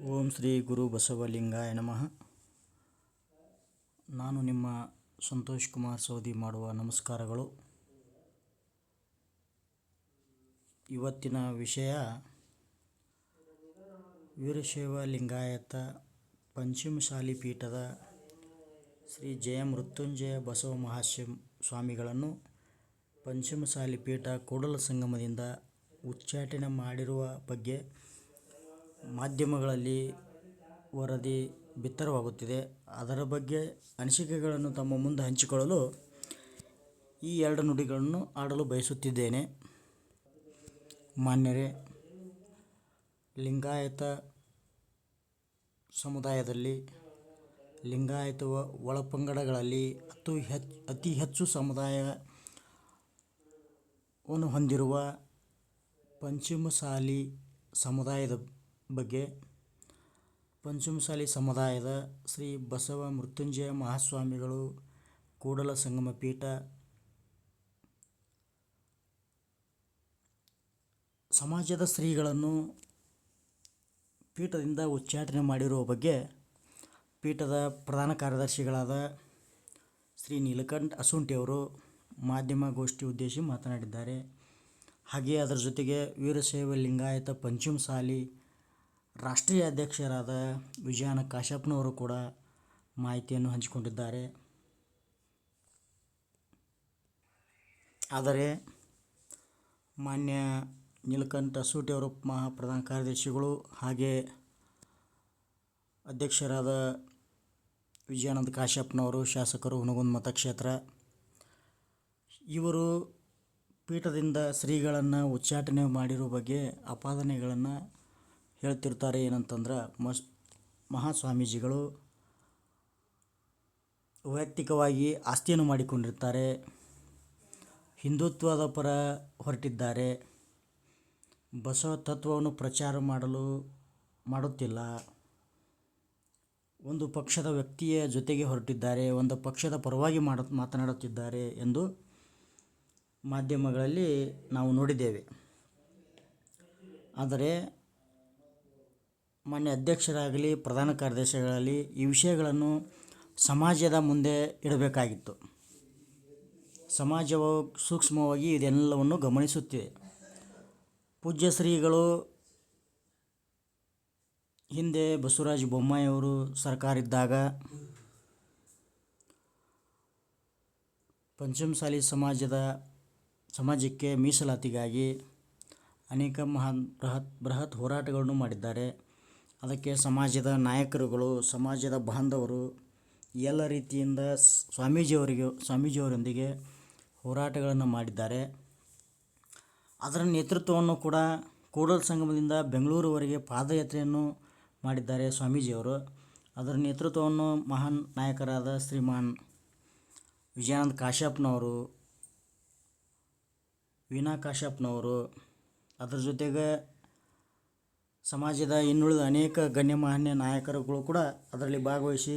ಓಂ ಶ್ರೀ ಗುರು ಬಸವಲಿಂಗಾಯ ನಮಃ. ನಾನು ನಿಮ್ಮ ಸಂತೋಷ್ ಕುಮಾರ್ ಸೌದಿ ಮಾಡುವ ನಮಸ್ಕಾರಗಳು. ಇವತ್ತಿನ ವಿಷಯ ವೀರಶೈವ ಲಿಂಗಾಯತ ಪಂಚಮಸಾಲಿ ಪೀಠದ ಶ್ರೀ ಜಯ ಮೃತ್ಯುಂಜಯ ಬಸವ ಮಹಾಶಯ ಸ್ವಾಮಿಗಳನ್ನು ಪಂಚಮಸಾಲಿ ಪೀಠ ಕೂಡಲ ಸಂಗಮದಿಂದ ಉಚ್ಚಾಟನೆ ಮಾಡಿರುವ ಬಗ್ಗೆ ಮಾಧ್ಯಮಗಳಲ್ಲಿ ವರದಿ ಬಿತ್ತರವಾಗುತ್ತಿದೆ. ಅದರ ಬಗ್ಗೆ ಅನಿಸಿಕೆಗಳನ್ನು ತಮ್ಮ ಮುಂದೆ ಹಂಚಿಕೊಳ್ಳಲು ಈ ಎರಡು ನುಡಿಗಳನ್ನು ಆಡಲು ಬಯಸುತ್ತಿದ್ದೇನೆ. ಮಾನ್ಯರೇ, ಲಿಂಗಾಯತ ಸಮುದಾಯದಲ್ಲಿ ಲಿಂಗಾಯತ ಒಳಪಂಗಡಗಳಲ್ಲಿ ಅತಿ ಹೆಚ್ಚು ಅತಿ ಹೆಚ್ಚು ಸಮುದಾಯವನ್ನು ಹೊಂದಿರುವ ಪಂಚಮಸಾಲಿ ಸಮುದಾಯದ ಬಗ್ಗೆ ಪಂಚಮಸಾಲಿ ಸಮುದಾಯದ ಶ್ರೀ ಬಸವ ಮೃತ್ಯುಂಜಯ ಮಹಾಸ್ವಾಮಿಗಳು ಕೂಡಲ ಸಂಗಮ ಪೀಠ ಸಮಾಜದ ಶ್ರೀಗಳನ್ನು ಪೀಠದಿಂದ ಉಚ್ಚಾಟನೆ ಮಾಡಿರುವ ಬಗ್ಗೆ ಪೀಠದ ಪ್ರಧಾನ ಕಾರ್ಯದರ್ಶಿಗಳಾದ ಶ್ರೀ ನೀಲಕಂಠ ಅಸುಂಟಿಯವರು ಮಾಧ್ಯಮಗೋಷ್ಠಿ ಉದ್ದೇಶಿ ಮಾತನಾಡಿದ್ದಾರೆ. ಹಾಗೆಯೇ ಅದರ ಜೊತೆಗೆ ವೀರಶೈವ ಲಿಂಗಾಯತ ಪಂಚಮಸಾಲಿ ರಾಷ್ಟ್ರೀಯ ಅಧ್ಯಕ್ಷರಾದ ವಿಜಯಾನ ಕಾಶ್ಯಪ್ನವರು ಕೂಡ ಮಾಹಿತಿಯನ್ನು ಹಂಚಿಕೊಂಡಿದ್ದಾರೆ. ಆದರೆ ಮಾನ್ಯ ನೀಲಕಂಠ ಸೂಟಿ ಮಹಾ ಪ್ರಧಾನ ಕಾರ್ಯದರ್ಶಿಗಳು ಹಾಗೆ ಅಧ್ಯಕ್ಷರಾದ ವಿಜಯಾನಂದ ಕಾಶ್ಯಪ್ನವರು ಶಾಸಕರು ಹುನಗುಂದ ಮತಕ್ಷೇತ್ರ, ಇವರು ಪೀಠದಿಂದ ಶ್ರೀಗಳನ್ನು ಉಚ್ಚಾಟನೆ ಮಾಡಿರುವ ಬಗ್ಗೆ ಆಪಾದನೆಗಳನ್ನು ಹೇಳ್ತಿರ್ತಾರೆ ಏನಂತಂದ್ರೆ ಮಸ್, ಮಹಾಸ್ವಾಮೀಜಿಗಳು ವೈಯಕ್ತಿಕವಾಗಿ ಆಸ್ತಿಯನ್ನು ಮಾಡಿಕೊಂಡಿರ್ತಾರೆ, ಹಿಂದುತ್ವದ ಪರ ಹೊರಟಿದ್ದಾರೆ, ಬಸವ ತತ್ವವನ್ನು ಪ್ರಚಾರ ಮಾಡಲು ಮಾಡುತ್ತಿಲ್ಲ. ಒಂದು ಪಕ್ಷದ ವ್ಯಕ್ತಿಯ ಜೊತೆಗೆ ಹೊರಟಿದ್ದಾರೆ, ಒಂದು ಪಕ್ಷದ ಪರವಾಗಿ ಮಾಡ, ಮಾತನಾಡುತ್ತಿದ್ದಾರೆ ಎಂದು ಮಾಧ್ಯಮಗಳಲ್ಲಿ ನಾವು ನೋಡಿದ್ದೇವೆ. ಆದರೆ ಮಾನ್ಯ ಅಧ್ಯಕ್ಷರಾಗಲಿ, ಪ್ರಧಾನ ಕಾರ್ಯದರ್ಶಿಗಳಾಗಲಿ ಈ ವಿಷಯಗಳನ್ನು ಸಮಾಜದ ಮುಂದೆ ಇಡಬೇಕಾಗಿತ್ತು. ಸಮಾಜವು ಸೂಕ್ಷ್ಮವಾಗಿ ಇದೆಲ್ಲವನ್ನು ಗಮನಿಸುತ್ತಿದೆ. ಪೂಜ್ಯ ಶ್ರೀಗಳು ಹಿಂದೆ ಬಸವರಾಜ ಬೊಮ್ಮಾಯಿಯವರು ಸರ್ಕಾರ ಇದ್ದಾಗ ಪಂಚಮಸಾಲಿ ಸಮಾಜದ ಸಮಾಜಕ್ಕೆ ಮೀಸಲಾತಿಗಾಗಿ ಅನೇಕ ಮಹಾನ್ ಬೃಹತ್ ಬೃಹತ್ ಹೋರಾಟಗಳನ್ನು ಮಾಡಿದ್ದಾರೆ. ಅದಕ್ಕೆ ಸಮಾಜದ ನಾಯಕರುಗಳು, ಸಮಾಜದ ಬಾಂಧವರು, ಎಲ್ಲ ರೀತಿಯಿಂದ ಸ್ವಾಮೀಜಿಯವರಿಗೆ, ಸ್ವಾಮೀಜಿಯವರೊಂದಿಗೆ ಹೋರಾಟಗಳನ್ನು ಮಾಡಿದ್ದಾರೆ. ಅದರ ನೇತೃತ್ವವನ್ನು ಕೂಡ ಕೂಡಲ ಸಂಗಮದಿಂದ ಬೆಂಗಳೂರುವರೆಗೆ ಪಾದಯಾತ್ರೆಯನ್ನು ಮಾಡಿದ್ದಾರೆ ಸ್ವಾಮೀಜಿಯವರು. ಅದರ ನೇತೃತ್ವವನ್ನು ಮಹಾನ್ ನಾಯಕರಾದ ಶ್ರೀಮಾನ್ ವಿಜಯಾನಂದ ಕಾಶ್ಯಪ್ನವರು ವೀಣಾ ಕಾಶ್ಯಪ್ನವರು, ಅದರ ಜೊತೆಗೆ ಸಮಾಜದ ಇನ್ನುಳಿದ ಅನೇಕ ಗಣ್ಯಮಾನ್ಯ ನಾಯಕರುಗಳು ಕೂಡ ಅದರಲ್ಲಿ ಭಾಗವಹಿಸಿ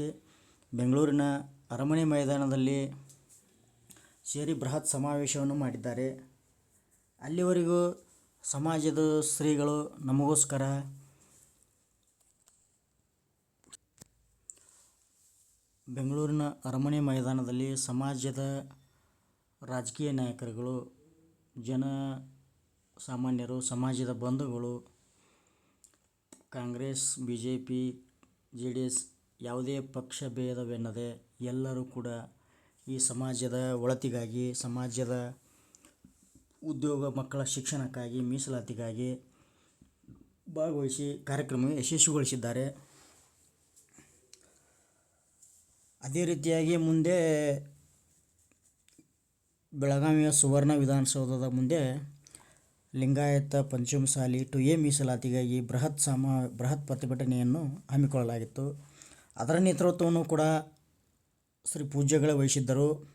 ಬೆಂಗಳೂರಿನ ಅರಮನೆ ಮೈದಾನದಲ್ಲಿ ಸೇರಿ ಬೃಹತ್ ಸಮಾವೇಶವನ್ನು ಮಾಡಿದ್ದಾರೆ. ಅಲ್ಲಿವರೆಗೂ ಸಮಾಜದ ಶ್ರೀಗಳು ನಮಗೋಸ್ಕರ ಬೆಂಗಳೂರಿನ ಅರಮನೆ ಮೈದಾನದಲ್ಲಿ ಸಮಾಜದ ರಾಜಕೀಯ ನಾಯಕರುಗಳು, ಜನ ಸಾಮಾನ್ಯರು, ಸಮಾಜದ ಬಂಧುಗಳು Congress B J P J D S ಯಾವುದೇ ಪಕ್ಷ ಭೇದವೆನ್ನದೆ ಎಲ್ಲರೂ ಕೂಡ ಈ ಸಮಾಜದ ಒಳತಿಗಾಗಿ, ಸಮಾಜದ ಉದ್ಯೋಗ ಮಕ್ಕಳ ಶಿಕ್ಷಣಕ್ಕಾಗಿ, ಮೀಸಲಾತಿಗಾಗಿ ಭಾಗವಹಿಸಿ ಕಾರ್ಯಕ್ರಮ ಯಶಸ್ವಿಗೊಳಿಸಿದ್ದಾರೆ. ಅದೇ ರೀತಿಯಾಗಿ ಮುಂದೆ ಬೆಳಗಾವಿಯ ಸುವರ್ಣ ವಿಧಾನಸೌಧದ ಮುಂದೆ ಲಿಂಗಾಯತ ಪಂಚಮಸಾಲಿ ಟು ಎ ಮೀಸಲಾತಿಗಾಗಿ ಬೃಹತ್ ಸಮ, ಬೃಹತ್ ಪ್ರತಿಭಟನೆಯನ್ನು ಹಮ್ಮಿಕೊಳ್ಳಲಾಗಿತ್ತು. ಅದರ ನೇತೃತ್ವವನ್ನು ಕೂಡ ಶ್ರೀ ಪೂಜ್ಯಗಳೇ ವಹಿಸಿದ್ದರು.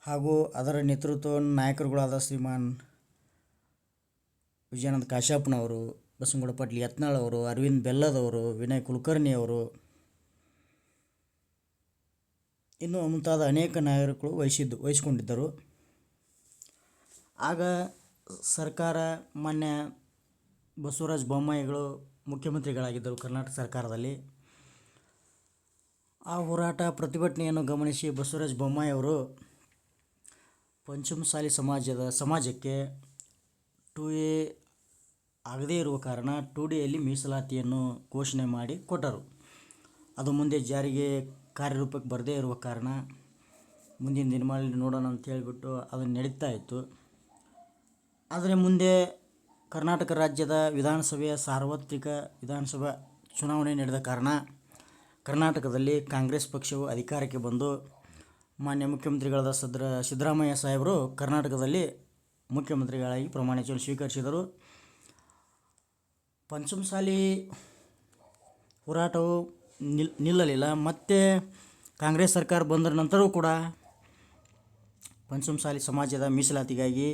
ಹಾಗೂ ಅದರ ನೇತೃತ್ವವನ್ನು ನಾಯಕರುಗಳಾದ ಶ್ರೀಮಾನ್ ವಿಜಯಾನಂದ ಕಾಶ್ಯಪ್ಪನವರು ಬಸವನಗೌಡ ಪಾಟೀಲ್ ಯತ್ನಾಳ್ ಅವರು, ಅರವಿಂದ್ ಬೆಲ್ಲದವರು ವಿನಯ್ ಕುಲಕರ್ಣಿ ಅವರು, ಇನ್ನೂ ಮುಂತಾದ ಅನೇಕ ನಾಯಕರು ವಹಿಸಿದ್ದು, ವಹಿಸಿಕೊಂಡಿದ್ದರು. ಆಗ ಸರ್ಕಾರ ಮಾನ್ಯ ಬಸವರಾಜ ಬೊಮ್ಮಾಯಿಗಳು ಮುಖ್ಯಮಂತ್ರಿಗಳಾಗಿದ್ದರು ಕರ್ನಾಟಕ ಸರ್ಕಾರದಲ್ಲಿ. ಆ ಹೋರಾಟ ಪ್ರತಿಭಟನೆಯನ್ನು ಗಮನಿಸಿ ಬಸವರಾಜ ಬೊಮ್ಮಾಯಿ ಅವರು ಪಂಚಮಸಾಲಿ ಸಮಾಜದ ಸಮಾಜಕ್ಕೆ ಟು ಎ ಆಗದೇ ಇರುವ ಕಾರಣ ಟು ಡಿಯಲ್ಲಿ ಮೀಸಲಾತಿಯನ್ನು ಘೋಷಣೆ ಮಾಡಿ ಕೊಟ್ಟರು. ಅದು ಮುಂದೆ ಜಾರಿಗೆ ಕಾರ್ಯರೂಪಕ್ಕೆ ಬರದೇ ಇರುವ ಕಾರಣ ಮುಂದಿನ ದಿನಮಾನ ನೋಡೋಣ ಅಂತ ಹೇಳಿಬಿಟ್ಟು ಅದು ನಡೀತಾ ಇತ್ತು. ಆದರೆ ಮುಂದೆ ಕರ್ನಾಟಕ ರಾಜ್ಯದ ವಿಧಾನಸಭೆಯ ಸಾರ್ವತ್ರಿಕ ವಿಧಾನಸಭಾ ಚುನಾವಣೆ ನಡೆದ ಕಾರಣ ಕರ್ನಾಟಕದಲ್ಲಿ ಕಾಂಗ್ರೆಸ್ ಪಕ್ಷವು ಅಧಿಕಾರಕ್ಕೆ ಬಂದು ಮಾನ್ಯ ಮುಖ್ಯಮಂತ್ರಿಗಳಾದ ಸದ್ರ ಸಿದ್ದರಾಮಯ್ಯ ಸಾಹೇಬರು ಕರ್ನಾಟಕದಲ್ಲಿ ಮುಖ್ಯಮಂತ್ರಿಗಳಾಗಿ ಪ್ರಮಾಣವಚನ ಸ್ವೀಕರಿಸಿದರು. ಪಂಚಮಸಾಲಿ ಹೋರಾಟವು ನಿಲ್, ನಿಲ್ಲಲಿಲ್ಲ. ಮತ್ತೆ ಕಾಂಗ್ರೆಸ್ ಸರ್ಕಾರ ಬಂದ ನಂತರವೂ ಕೂಡ ಪಂಚಮಸಾಲಿ ಸಮಾಜದ ಮೀಸಲಾತಿಗಾಗಿ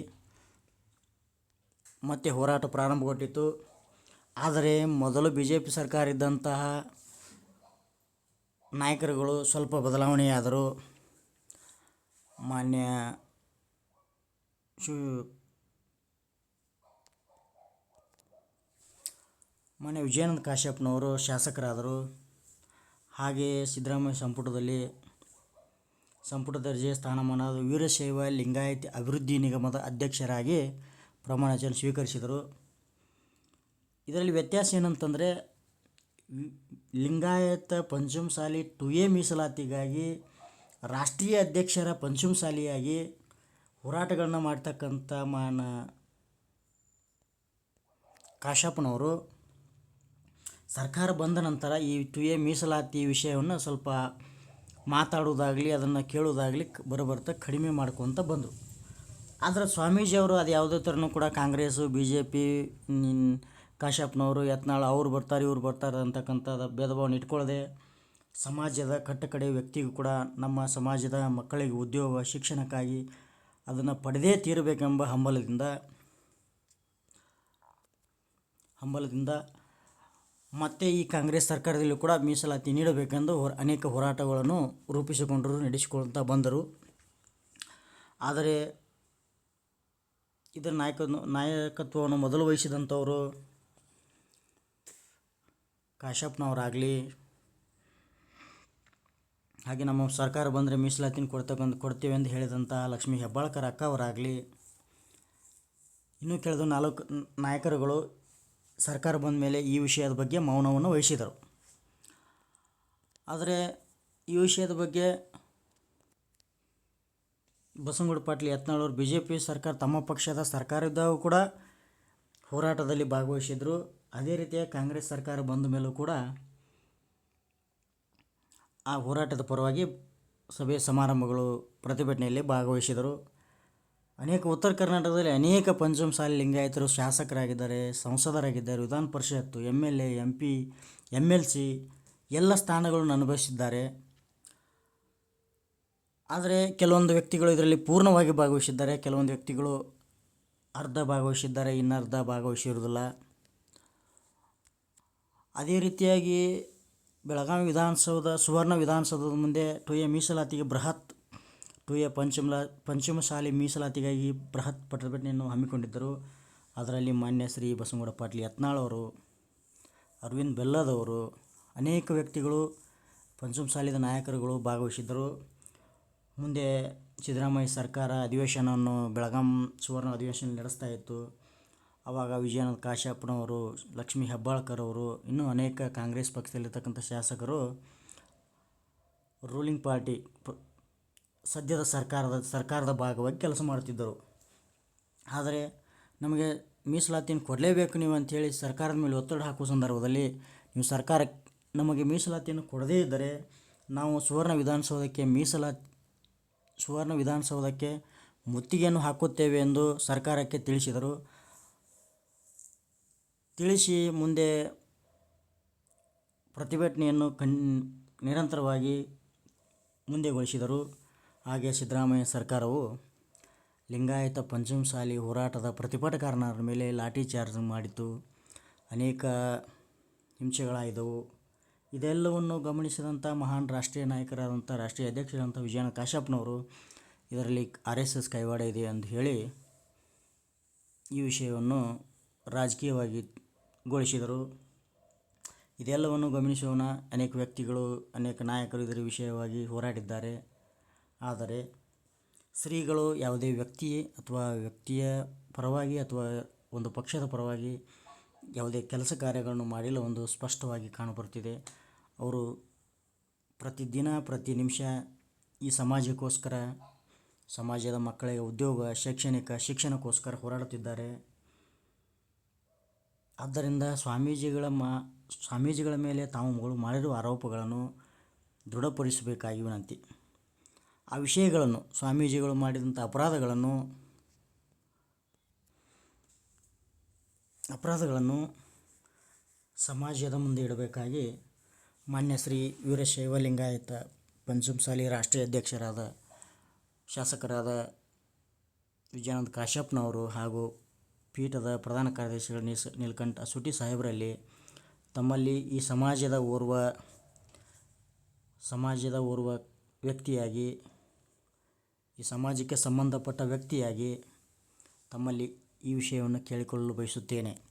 ಮತ್ತೆ ಹೋರಾಟ ಪ್ರಾರಂಭಗೊಂಡಿತು ಆದರೆ ಮೊದಲು ಬಿ ಜೆ ಪಿ ಸರ್ಕಾರ ಇದ್ದಂತಹ ನಾಯಕರುಗಳು ಸ್ವಲ್ಪ ಬದಲಾವಣೆಯಾದರು. ಮಾನ್ಯ ಶಿವ ಮಾನ್ಯ ವಿಜಯಾನಂದ ಕಾಶ್ಯಪ್ನವರು ಶಾಸಕರಾದರು. ಹಾಗೆಯೇ ಸಿದ್ದರಾಮಯ್ಯ ಸಂಪುಟದಲ್ಲಿ ಸಂಪುಟ ದರ್ಜೆಯ ಸ್ಥಾನಮಾನ ವೀರಶೈವ ಲಿಂಗಾಯತಿ ಅಭಿವೃದ್ಧಿ ನಿಗಮದ ಅಧ್ಯಕ್ಷರಾಗಿ ಪ್ರಮಾಣ ವಚನ ಸ್ವೀಕರಿಸಿದರು. ಇದರಲ್ಲಿ ವ್ಯತ್ಯಾಸ ಏನಂತಂದರೆ, ಲಿಂಗಾಯತ ಪಂಚಮಸಾಲಿ ಟು ಎ ಮೀಸಲಾತಿಗಾಗಿ ರಾಷ್ಟ್ರೀಯ ಅಧ್ಯಕ್ಷರ ಪಂಚಮಸಾಲಿಯಾಗಿ ಹೋರಾಟಗಳನ್ನ ಮಾಡ್ತಕ್ಕಂಥ ಮಾನ ಕಾಶಪ್ಪನವರು ಸರ್ಕಾರ ಬಂದ ನಂತರ ಈ ಟು ಎ ಮೀಸಲಾತಿ ವಿಷಯವನ್ನು ಸ್ವಲ್ಪ ಮಾತಾಡೋದಾಗಲಿ ಅದನ್ನು ಕೇಳೋದಾಗಲಿ ಬರಬರ್ತಾ ಕಡಿಮೆ ಮಾಡ್ಕೊತ ಬಂದರು. ಆದರೆ ಸ್ವಾಮೀಜಿಯವರು ಅದು ಯಾವುದೇ ಥರನೂ ಕೂಡ ಕಾಂಗ್ರೆಸ್ಸು ಬಿ ಜೆ ಪಿ ಕಾಶ್ಯಪ್ನವರು, ಯತ್ನಾಳ್ ಅವ್ರು ಬರ್ತಾರೆ, ಇವ್ರು ಬರ್ತಾರೆ ಅಂತಕ್ಕಂಥದ್ದು ಭೇದ ಭಾವನ ಇಟ್ಕೊಳ್ಳದೆ ಸಮಾಜದ ಕಟ್ಟಕಡೆ ವ್ಯಕ್ತಿಗೂ ಕೂಡ ನಮ್ಮ ಸಮಾಜದ ಮಕ್ಕಳಿಗೆ ಉದ್ಯೋಗ, ಶಿಕ್ಷಣಕ್ಕಾಗಿ ಅದನ್ನು ಪಡೆದೇ ತೀರಬೇಕೆಂಬ ಹಂಬಲದಿಂದ ಹಂಬಲದಿಂದ ಮತ್ತೆ ಈ ಕಾಂಗ್ರೆಸ್ ಸರ್ಕಾರದಲ್ಲಿ ಕೂಡ ಮೀಸಲಾತಿ ನೀಡಬೇಕೆಂದು ಹೊರ, ಅನೇಕ ಹೋರಾಟಗಳನ್ನು ರೂಪಿಸಿಕೊಂಡರು, ನಡೆಸಿಕೊಳ್ತಾ ಬಂದರು. ಆದರೆ ಇದರ ನಾಯಕ ನಾಯಕತ್ವವನ್ನು ಮೊದಲು ವಹಿಸಿದಂಥವರು ಕಾಶಪ್ಪನವರಾಗಲಿ ಹಾಗೆ ನಮ್ಮ ಸರ್ಕಾರ ಬಂದರೆ ಮೀಸಲಾತಿನ ಕೊಡ್ತಕ್ಕಂಥ ಕೊಡ್ತೀವಿ ಎಂದು ಹೇಳಿದಂಥ ಲಕ್ಷ್ಮೀ ಹೆಬ್ಬಾಳ್ಕರ್ ಅಕ್ಕ ಅವರಾಗಲಿ ಇನ್ನೂ ಕೆಲವು ನಾಲ್ಕು ನಾಯಕರುಗಳು ಸರ್ಕಾರ ಬಂದ ಮೇಲೆ ಈ ವಿಷಯದ ಬಗ್ಗೆ ಮೌನವನ್ನು ವಹಿಸಿದರು. ಆದರೆ ಈ ವಿಷಯದ ಬಗ್ಗೆ ಬಸವನಗುಡಿ ಪಾಟೀಲ್ ಯತ್ನಾಳ್ ಅವರು ಬಿ ಜೆ ಪಿ ಸರ್ಕಾರ ತಮ್ಮ ಪಕ್ಷದ ಸರ್ಕಾರ ಇದ್ದಾಗ ಕೂಡ ಹೋರಾಟದಲ್ಲಿ ಭಾಗವಹಿಸಿದರು. ಅದೇ ರೀತಿಯ ಕಾಂಗ್ರೆಸ್ ಸರ್ಕಾರ ಬಂದ ಮೇಲೂ ಕೂಡ ಆ ಹೋರಾಟದ ಪರವಾಗಿ ಸಭೆ ಸಮಾರಂಭಗಳು, ಪ್ರತಿಭಟನೆಯಲ್ಲಿ ಭಾಗವಹಿಸಿದರು. ಅನೇಕ ಉತ್ತರ ಕರ್ನಾಟಕದಲ್ಲಿ ಅನೇಕ ಪಂಚಮಸಾಲಿ ಲಿಂಗಾಯತರು ಶಾಸಕರಾಗಿದ್ದಾರೆ, ಸಂಸದರಾಗಿದ್ದಾರೆ, ವಿಧಾನ ಪರಿಷತ್ತು M L A, M P M L C ಎಲ್ಲ ಸ್ಥಾನಗಳನ್ನು ಅನುಭವಿಸಿದ್ದಾರೆ. ಆದರೆ ಕೆಲವೊಂದು ವ್ಯಕ್ತಿಗಳು ಇದರಲ್ಲಿ ಪೂರ್ಣವಾಗಿ ಭಾಗವಹಿಸಿದ್ದಾರೆ, ಕೆಲವೊಂದು ವ್ಯಕ್ತಿಗಳು ಅರ್ಧ ಭಾಗವಹಿಸಿದ್ದಾರೆ ಇನ್ನರ್ಧ ಭಾಗವಹಿಸಿರುವುದಿಲ್ಲ. ಅದೇ ರೀತಿಯಾಗಿ ಬೆಳಗಾವಿ ವಿಧಾನಸೌಧ, ಸುವರ್ಣ ವಿಧಾನಸೌಧದ ಮುಂದೆ ಟು ಎ ಮೀಸಲಾತಿಗೆ ಬೃಹತ್ ಟು ಎ ಪಂಚಮಲ ಪಂಚಮಶಾಲಿ ಮೀಸಲಾತಿಗಾಗಿ ಬೃಹತ್ ಪ್ರತಿಭಟನೆಯನ್ನು ಹಮ್ಮಿಕೊಂಡಿದ್ದರು. ಅದರಲ್ಲಿ ಮಾನ್ಯ ಶ್ರೀ ಬಸವಗೌಡ ಪಾಟೀಲ್ ಯತ್ನಾಳ್ ಅವರು, ಅರವಿಂದ್ ಬೆಲ್ಲದವರು ಅನೇಕ ವ್ಯಕ್ತಿಗಳು ಪಂಚಮಸಾಲಿದ ನಾಯಕರುಗಳು ಭಾಗವಹಿಸಿದ್ದರು. ಮುಂದೆ ಸಿದ್ದರಾಮಯ್ಯ ಸರ್ಕಾರ ಅಧಿವೇಶನವನ್ನು ಬೆಳಗಾಂ ಸುವರ್ಣ ಅಧಿವೇಶನ ನಡೆಸ್ತಾ ಇತ್ತು. ಆವಾಗ ವಿಜಯಾನಂದ ಕಾಶ್ಯಪ್ಪನವರು ಲಕ್ಷ್ಮೀ ಹೆಬ್ಬಾಳ್ಕರ್ ಅವರು, ಇನ್ನೂ ಅನೇಕ ಕಾಂಗ್ರೆಸ್ ಪಕ್ಷದಲ್ಲಿರ್ತಕ್ಕಂಥ ಶಾಸಕರು ರೂಲಿಂಗ್ ಪಾರ್ಟಿ ಸದ್ಯದ ಸರ್ಕಾರದ ಸರ್ಕಾರದ ಭಾಗವಾಗಿ ಕೆಲಸ ಮಾಡುತ್ತಿದ್ದರು. ಆದರೆ ನಮಗೆ ಮೀಸಲಾತಿಯನ್ನು ಕೊಡಲೇಬೇಕು ನೀವು ಅಂಥೇಳಿ ಸರ್ಕಾರದ ಮೇಲೆ ಒತ್ತಡ ಹಾಕುವ ಸಂದರ್ಭದಲ್ಲಿ ನೀವು ಸರ್ಕಾರ ನಮಗೆ ಮೀಸಲಾತಿಯನ್ನು ಕೊಡದೇ ಇದ್ದರೆ ನಾವು ಸುವರ್ಣ ವಿಧಾನಸೌಧಕ್ಕೆ ಮೀಸಲಾತಿ ಸುವರ್ಣ ವಿಧಾನಸೌಧಕ್ಕೆ ಮುತ್ತಿಗೆಯನ್ನು ಹಾಕುತ್ತೇವೆ ಎಂದು ಸರ್ಕಾರಕ್ಕೆ ತಿಳಿಸಿದರು. ತಿಳಿಸಿ ಮುಂದೆ ಪ್ರತಿಭಟನೆಯನ್ನು ಕಣ್ ನಿರಂತರವಾಗಿ ಮುಂದೆಗೊಳಿಸಿದರು. ಹಾಗೆ ಸಿದ್ದರಾಮಯ್ಯ ಸರ್ಕಾರವು ಲಿಂಗಾಯತ ಪಂಚಮಸಾಲಿ ಹೋರಾಟದ ಪ್ರತಿಭಟನಾಕಾರರ ಮೇಲೆ ಲಾಠಿ ಚಾರ್ಜ್ ಮಾಡಿತು ಅನೇಕ ಹಿಂಸೆಗಳಾಯಿದವು ಇದೆಲ್ಲವನ್ನು ಗಮನಿಸಿದಂಥ ಮಹಾನ್ ರಾಷ್ಟ್ರೀಯ ನಾಯಕರಾದಂಥ ರಾಷ್ಟ್ರೀಯ ಅಧ್ಯಕ್ಷರಾದಂಥ ವಿಜಯನ ಕಾಶ್ಯಪ್ನವರು ಇದರಲ್ಲಿ ಆರ್ ಎಸ್ ಎಸ್ ಕೈವಾಡ ಇದೆ ಅಂತ ಹೇಳಿ ಈ ವಿಷಯವನ್ನು ರಾಜಕೀಯವಾಗಿ ಗೊಳಿಸಿದರು. ಇದೆಲ್ಲವನ್ನು ಗಮನಿಸೋಣ ಅನೇಕ ವ್ಯಕ್ತಿಗಳು, ಅನೇಕ ನಾಯಕರು ಇದರ ವಿಷಯವಾಗಿ ಹೋರಾಡಿದ್ದಾರೆ. ಆದರೆ ಶ್ರೀಗಳು ಯಾವುದೇ ವ್ಯಕ್ತಿ ಅಥವಾ ವ್ಯಕ್ತಿಯ ಪರವಾಗಿ ಅಥವಾ ಒಂದು ಪಕ್ಷದ ಪರವಾಗಿ ಯಾವುದೇ ಕೆಲಸ ಕಾರ್ಯಗಳನ್ನು ಮಾಡಿಲ್ಲ ಒಂದು ಸ್ಪಷ್ಟವಾಗಿ ಕಾಣಬರುತ್ತಿದೆ. ಅವರು ಪ್ರತಿದಿನ, ಪ್ರತಿ ನಿಮಿಷ ಈ ಸಮಾಜಕ್ಕೋಸ್ಕರ, ಸಮಾಜದ ಮಕ್ಕಳಿಗೆ ಉದ್ಯೋಗ, ಶೈಕ್ಷಣಿಕ, ಶಿಕ್ಷಣಕ್ಕೋಸ್ಕರ ಹೋರಾಡುತ್ತಿದ್ದಾರೆ. ಆದ್ದರಿಂದ ಸ್ವಾಮೀಜಿಗಳ ಮಾ, ಸ್ವಾಮೀಜಿಗಳ ಮೇಲೆ ತಾವು ಮಾಡಿರುವ ಆರೋಪಗಳನ್ನು ದೃಢಪಡಿಸಬೇಕಾಗಿ ವಿನಂತಿ. ಆ ವಿಷಯಗಳನ್ನು, ಸ್ವಾಮೀಜಿಗಳು ಮಾಡಿದಂಥ ಅಪರಾಧಗಳನ್ನು ಅಪರಾಧಗಳನ್ನು ಸಮಾಜದ ಮುಂದೆ ಇಡಬೇಕಾಗಿ ಮಾನ್ಯ ಶ್ರೀ ವೀರಶೈವ ಲಿಂಗಾಯತ ಪಂಚಮಸಾಲಿ ರಾಷ್ಟ್ರೀಯ ಅಧ್ಯಕ್ಷರಾದ ಶಾಸಕರಾದ ವಿಜಯಾನಂದ ಕಾಶ್ಯಪ್ನವರು ಹಾಗೂ ಪೀಠದ ಪ್ರಧಾನ ಕಾರ್ಯದರ್ಶಿಗಳು ನಿಸ್ ನೀಲಕಂಠ ಸುಟಿ ಸಾಹೇಬರಲ್ಲಿ ತಮ್ಮಲ್ಲಿ ಈ ಸಮಾಜದ ಓರ್ವ ಸಮಾಜದ ಓರ್ವ ವ್ಯಕ್ತಿಯಾಗಿ, ಈ ಸಮಾಜಕ್ಕೆ ಸಂಬಂಧಪಟ್ಟ ವ್ಯಕ್ತಿಯಾಗಿ ತಮ್ಮಲ್ಲಿ ಈ ವಿಷಯವನ್ನು ಕೇಳಿಕೊಳ್ಳಲು ಬಯಸುತ್ತೇನೆ.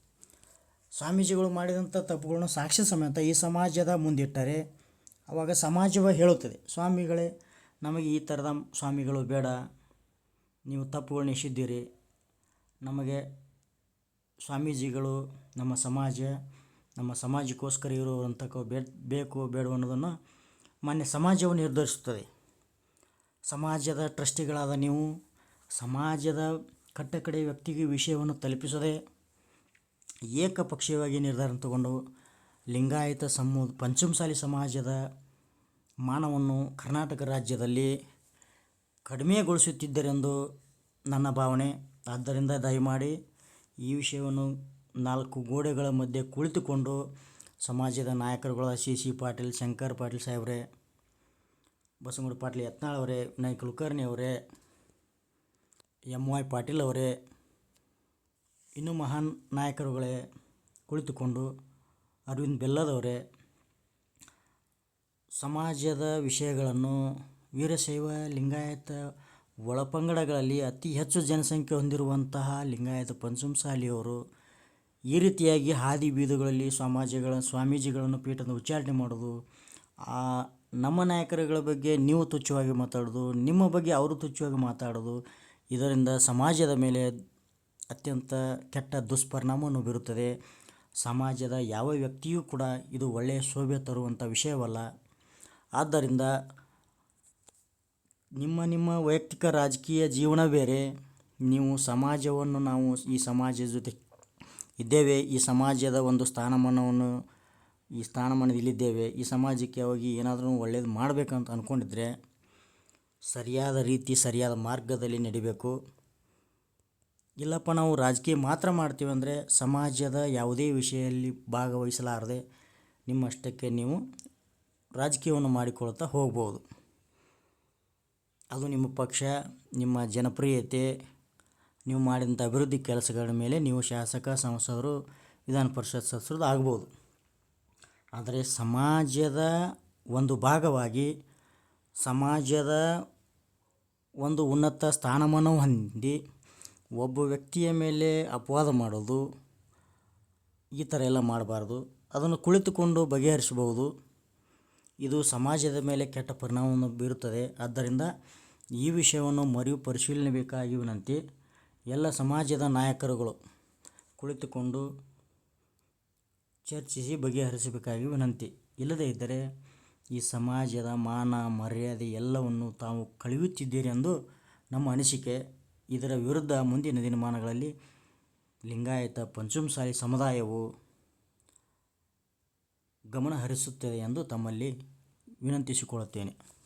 ಸ್ವಾಮೀಜಿಗಳು ಮಾಡಿದಂಥ ತಪ್ಪುಗಳನ್ನು ಸಾಕ್ಷಿ ಸಮೇತ ಈ ಸಮಾಜದ ಮುಂದಿಟ್ಟರೆ ಆವಾಗ ಸಮಾಜವೇ ಹೇಳುತ್ತದೆ, ಸ್ವಾಮಿಗಳೇ, ನಮಗೆ ಈ ಥರದ ಸ್ವಾಮಿಗಳು ಬೇಡ, ನೀವು ತಪ್ಪುಗಳನ್ನ ಎಸಗಿದ್ದೀರಿ ನಮಗೆ ಸ್ವಾಮೀಜಿಗಳು, ನಮ್ಮ ಸಮಾಜ, ನಮ್ಮ ಸಮಾಜಕ್ಕೋಸ್ಕರ ಇರುವಂಥ ಬೇ, ಬೇಕು ಬೇಡ ಅನ್ನೋದನ್ನು ಮಾನ್ಯ ಸಮಾಜವು ನಿರ್ಧರಿಸುತ್ತದೆ. ಸಮಾಜದ ಟ್ರಸ್ಟಿಗಳಾದ ನೀವು, ಸಮಾಜದ ಕಟ್ಟಕಡೆ ವ್ಯಕ್ತಿಗೆ ವಿಷಯವನ್ನು ತಲುಪಿಸದೆ ಏಕಪಕ್ಷೀಯವಾಗಿ ನಿರ್ಧಾರ ತಗೊಂಡು ಲಿಂಗಾಯತ ಸಮೂ, ಪಂಚಮಸಾಲಿ ಸಮಾಜದ ಮಾನವನ್ನು ಕರ್ನಾಟಕ ರಾಜ್ಯದಲ್ಲಿ ಕಡಿಮೆಗೊಳಿಸುತ್ತಿದ್ದರೆಂದು ನನ್ನ ಭಾವನೆ. ಆದ್ದರಿಂದ ದಯಮಾಡಿ ಈ ವಿಷಯವನ್ನು ನಾಲ್ಕು ಗೋಡೆಗಳ ಮಧ್ಯೆ ಕುಳಿತುಕೊಂಡು ಸಮಾಜದ ನಾಯಕರುಗಳ ಸಿ ಸಿ ಪಾಟೀಲ್, ಶಂಕರ್ ಪಾಟೀಲ್ ಸಾಹೇಬ್ರೆ, ಬಸವನಗುಡಿ ಪಾಟೀಲ್ ಯತ್ನಾಳ್ ಅವರೇ ವಿನಯ್ ಕುಲಕರ್ಣಿ ಅವರೇ ಎಂ ವೈ ಪಾಟೀಲ್ ಅವರೇ ಇನ್ನೂ ಮಹಾನ್ ನಾಯಕರುಗಳೇ ಕುಳಿತುಕೊಂಡು ಅರವಿಂದ್ ಬೆಲ್ಲದವರೇ, ಸಮಾಜದ ವಿಷಯಗಳನ್ನು ವೀರಶೈವ ಲಿಂಗಾಯತ ಒಳಪಂಗಡಗಳಲ್ಲಿ ಅತಿ ಹೆಚ್ಚು ಜನಸಂಖ್ಯೆ ಹೊಂದಿರುವಂತಹ ಲಿಂಗಾಯತ ಪಂಚಮಸಾಲಿಯವರು ಈ ರೀತಿಯಾಗಿ ಹಾದಿ ಬೀದುಗಳಲ್ಲಿ ಸಮಾಜಗಳ ಸ್ವಾಮೀಜಿಗಳನ್ನು ಪೀಠದ ಉಚ್ಚಾರಣೆ ಮಾಡೋದು, ಆ ನಮ್ಮ ನಾಯಕರುಗಳ ಬಗ್ಗೆ ನೀವು ತುಚ್ಛವಾಗಿ ಮಾತಾಡೋದು, ನಿಮ್ಮ ಬಗ್ಗೆ ಅವರು ತುಚ್ಛವಾಗಿ ಮಾತಾಡೋದು, ಇದರಿಂದ ಸಮಾಜದ ಮೇಲೆ ಅತ್ಯಂತ ಕೆಟ್ಟ ದುಷ್ಪರಿಣಾಮವನ್ನು ಬೀರುತ್ತದೆ. ಸಮಾಜದ ಯಾವ ವ್ಯಕ್ತಿಯೂ ಕೂಡ ಇದು ಒಳ್ಳೆಯ ಶೋಭೆ ತರುವಂಥ ವಿಷಯವಲ್ಲ. ಆದ್ದರಿಂದ ನಿಮ್ಮ ನಿಮ್ಮ ವೈಯಕ್ತಿಕ ರಾಜಕೀಯ ಜೀವನ ಬೇರೆ. ನೀವು ಸಮಾಜವನ್ನು ನಾವು ಈ ಸಮಾಜದ ಜೊತೆ ಇದ್ದೇವೆ. ಈ ಸಮಾಜದ ಒಂದು ಸ್ಥಾನಮಾನವನ್ನು ಈ ಸ್ಥಾನಮಾನದಲ್ಲಿ ಇಲ್ಲಿದ್ದೇವೆ ಈ ಸಮಾಜಕ್ಕೆ ಹೋಗಿ ಏನಾದರೂ ಒಳ್ಳೇದು ಮಾಡಬೇಕಂತ ಅಂದ್ಕೊಂಡಿದ್ರೆ ಸರಿಯಾದ ರೀತಿ ಸರಿಯಾದ ಮಾರ್ಗದಲ್ಲಿ ನಡಿಬೇಕು. ಇಲ್ಲಪ್ಪ, ನಾವು ರಾಜಕೀಯ ಮಾತ್ರ ಮಾಡ್ತೀವಿ ಅಂದರೆ ಸಮಾಜದ ಯಾವುದೇ ವಿಷಯದಲ್ಲಿ ಭಾಗವಹಿಸಲಾರದೆ ನಿಮ್ಮಷ್ಟಕ್ಕೆ ನೀವು ರಾಜಕೀಯವನ್ನು ಮಾಡಿಕೊಳ್ತಾ ಹೋಗ್ಬೋದು. ಅದು ನಿಮ್ಮ ಪಕ್ಷ, ನಿಮ್ಮ ಜನಪ್ರಿಯತೆ, ನೀವು ಮಾಡಿದಂಥ ಅಭಿವೃದ್ಧಿ ಕೆಲಸಗಳ ಮೇಲೆ ನೀವು ಶಾಸಕ, ಸಂಸದರು ವಿಧಾನ ಪರಿಷತ್ ಸದಸ್ಯರು ಆಗ್ಬೋದು. ಆದರೆ ಸಮಾಜದ ಒಂದು ಭಾಗವಾಗಿ, ಸಮಾಜದ ಒಂದು ಉನ್ನತ ಸ್ಥಾನಮಾನ ಹೊಂದಿ ಒಬ್ಬ ವ್ಯಕ್ತಿಯ ಮೇಲೆ ಅಪವಾದ ಮಾಡೋದು, ಈ ಥರ ಎಲ್ಲ ಮಾಡಬಾರ್ದು. ಅದನ್ನು ಕುಳಿತುಕೊಂಡು ಬಗೆಹರಿಸಬಹುದು. ಇದು ಸಮಾಜದ ಮೇಲೆ ಕೆಟ್ಟ ಪರಿಣಾಮವನ್ನು ಬೀರುತ್ತದೆ. ಆದ್ದರಿಂದ ಈ ವಿಷಯವನ್ನು ಮರು ಪರಿಶೀಲನೆ ಬೇಕಾಗಿ ವಿನಂತಿ ಎಲ್ಲ ಸಮಾಜದ ನಾಯಕರುಗಳು ಕುಳಿತುಕೊಂಡು ಚರ್ಚಿಸಿ ಬಗೆಹರಿಸಬೇಕಾಗಿ ವಿನಂತಿ ಇಲ್ಲದೇ ಇದ್ದರೆ ಈ ಸಮಾಜದ ಮಾನ ಮರ್ಯಾದೆ ಎಲ್ಲವನ್ನು ತಾವು ಕಳೆಯುತ್ತಿದ್ದೀರಿ ಎಂದು ನಮ್ಮ ಅನಿಸಿಕೆ. ಇದರ ವಿರುದ್ಧ ಮುಂದಿನ ದಿನಮಾನಗಳಲ್ಲಿ ಲಿಂಗಾಯತ ಪಂಚಮಸಾಲಿ ಸಮುದಾಯವು ಗಮನ ಹರಿಸುತ್ತದೆ ಎಂದು ತಮ್ಮಲ್ಲಿ ವಿನಂತಿಸಿಕೊಳ್ಳುತ್ತೇನೆ.